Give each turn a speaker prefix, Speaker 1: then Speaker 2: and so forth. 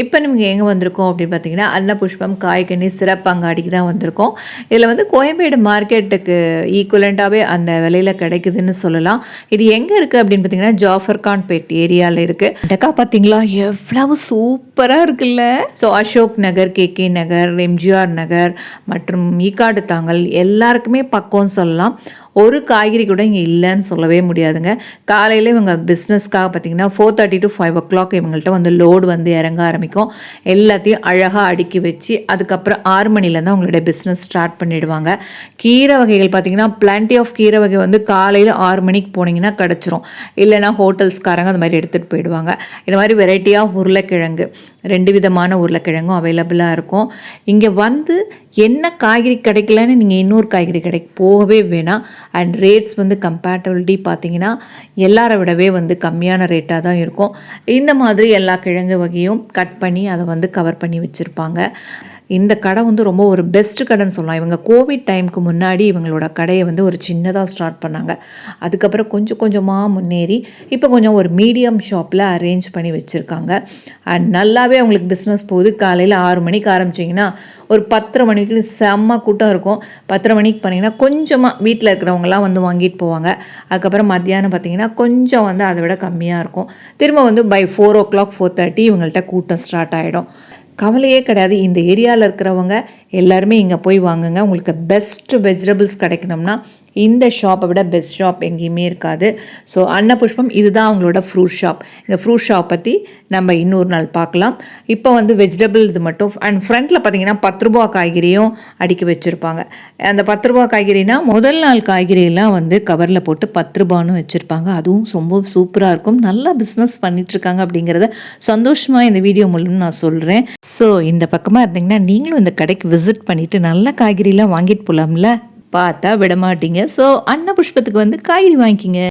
Speaker 1: இப்போ நீங்கள் எங்கே வந்திருக்கோம் அப்படின்னு பார்த்தீங்கன்னா அன்னபுஷ்பம் காய்கனி சிறப்பு அங்காடிக்கு தான் வந்திருக்கோம். இதில் வந்து கோயம்பேடு மார்க்கெட்டுக்கு ஈக்குவலண்ட்டாகவே அந்த விலையில் கிடைக்குதுன்னு சொல்லலாம். இது எங்கே இருக்குது அப்படின்னு பார்த்தீங்கன்னா ஜாஃபர் கான் பேட் ஏரியாவில் இருக்குது டக்கா பார்த்தீங்களா எவ்வளவு சூப்பராக இருக்குல்ல? So Ashok Nagar K K Nagar MGR Nagar மற்றும் ஈக்காடு தாங்கல் எல்லாருக்குமே பக்கம்னு சொல்லலாம். ஒரு காய்கறி கூட இங்கே இல்லைன்னு சொல்லவே முடியாதுங்க. காலையில் இவங்க பிஸ்னஸ்க்காக பார்த்தீங்கன்னா four thirty to five o'clock இவங்கள்ட்ட வந்து லோடு வந்து இறங்க ஆரம்பிக்கும். எல்லாத்தையும் அழகாக அடுக்கி வச்சு அதுக்கப்புறம் ஆறு மணிலேருந்து அவங்களுடைய பிஸ்னஸ் ஸ்டார்ட் பண்ணிடுவாங்க. கீரை வகைகள் பார்த்திங்கன்னா பிளான்டி ஆஃப் கீரை வகை வந்து காலையில் ஆறு மணிக்கு போனீங்கன்னா கிடச்சிரும். இல்லைனா ஹோட்டல்ஸ்காரங்க அந்த மாதிரி எடுத்துகிட்டு போயிடுவாங்க. இந்த மாதிரி வெரைட்டியாக உருளைக்கிழங்கு ரெண்டு விதமான உருளைக்கிழங்கும் அவைலபிளாக இருக்கும். இங்கே வந்து என்ன காய்கறி கிடைக்கலன்னு நீங்கள் இன்னொரு காய்கறி கடைக்கு போகவே வேணாம். அண்ட் ரேட்ஸ் வந்து கம்பேட்டபிலிட்டி பார்த்தீங்கன்னா எல்லாரை விடவே வந்து கம்மியான ரேட்டாக தான் இருக்கும். இந்த மாதிரி எல்லா கிழங்கு வகையும் கட் பண்ணி அதை வந்து கவர் பண்ணி வச்சுருப்பாங்க. இந்த கடை வந்து ரொம்ப ஒரு பெஸ்ட் கடைன்னு சொல்லலாம். இவங்க கோவிட் டைமுக்கு முன்னாடி இவங்களோட கடையை வந்து ஒரு சின்னதாக ஸ்டார்ட் பண்ணாங்க. அதுக்கப்புறம் கொஞ்சம் கொஞ்சமாக முன்னேறி இப்போ கொஞ்சம் ஒரு மீடியம் ஷாப்பில் அரேஞ்ச் பண்ணி வச்சுருக்காங்க. அண்ட் நல்லாவே அவங்களுக்கு பிஸ்னஸ் போகுது. காலையில் ஆறு மணிக்கு ஆரம்பிச்சிங்கன்னா ஒரு பத்தரை மணிக்கு செம்ம கூட்டம் இருக்கும். பத்தரை மணிக்கு பண்ணிங்கன்னா கொஞ்சமாக வீட்டில் இருக்கிறவங்களாம் வந்து வாங்கிட்டு போவாங்க. அதுக்கப்புறம் மத்தியானம் பார்த்தீங்கன்னா கொஞ்சம் வந்து அதை விட கம்மியாக இருக்கும். திரும்ப வந்து by four o'clock four thirty இவங்கள்ட்ட கூட்டம் ஸ்டார்ட் ஆகிடும் கவலையே கிடையாது. இந்த ஏரியாவில் இருக்கிறவங்க எல்லாருமே இங்கே போய் வாங்குங்க. உங்களுக்கு பெஸ்ட்டு வெஜிடபிள்ஸ் கிடைக்கணும்னா இந்த ஷாப்பை விட பெஸ்ட் ஷாப் எங்கேயுமே இருக்காது. ஸோ அன்னபுஷ்பம் இதுதான் அவங்களோட ஃப்ரூட் ஷாப் இந்த ஃப்ரூட் ஷாப் பற்றி நம்ம இன்னொரு நாள் பார்க்கலாம். இப்போ வந்து வெஜிடபிள் இது மட்டும். அண்ட் ஃப்ரண்ட்டில் பார்த்தீங்கன்னா பத்து ரூபா காய்கறியும் அடுக்கி வச்சுருப்பாங்க. அந்த பத்து ரூபா காய்கறினா முதல் நாள் காய்கறியெல்லாம் வந்து கவரில் போட்டு பத்து ரூபான்னு வச்சுருப்பாங்க. அதுவும் ரொம்ப சூப்பராக இருக்கும். நல்லா பிஸ்னஸ் பண்ணிகிட்ருக்காங்க அப்படிங்கிறத சந்தோஷமாக இந்த வீடியோ மூலம் நான் சொல்கிறேன் ஸோ இந்த பக்கமாக இருந்தீங்கன்னா நீங்களும் இந்த கடைக்கு விசிட் பண்ணிவிட்டு நல்ல காய்கறிலாம் வாங்கிட்டு போகலாம்ல பார்த்தா விட மாட்டீங்க ஸோ அன்னபுஷ்பத்துக்கு வந்து காய்கறி வாங்கிக்கிங்க.